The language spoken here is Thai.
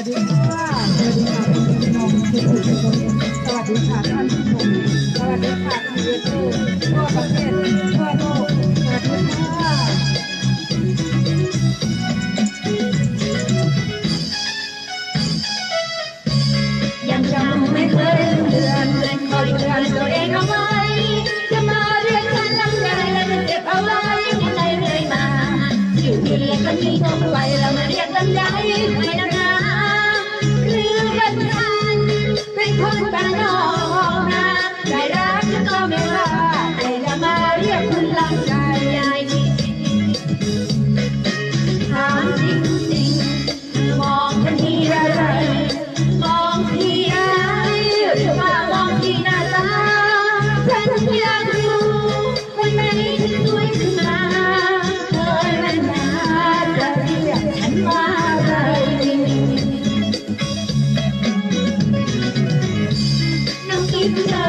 วัสดีค่ะ สวัสดีค่ะคุณผู้ชมทุกคนสวัสดีค่ะท่านผู้ชมสวัสดีค่ะท่านเวทีทั่วประเทศทั่วโลกสวัสดีค่ะยังจำไม่เคยลืมเดือนคอยเดือนตัวเองเอาไว้จะมาเรียกฉันลำใจแล้วจะเก็บเอาไว้ในใจเลยมาอยู่ดีและก็มีความไหว Thank you.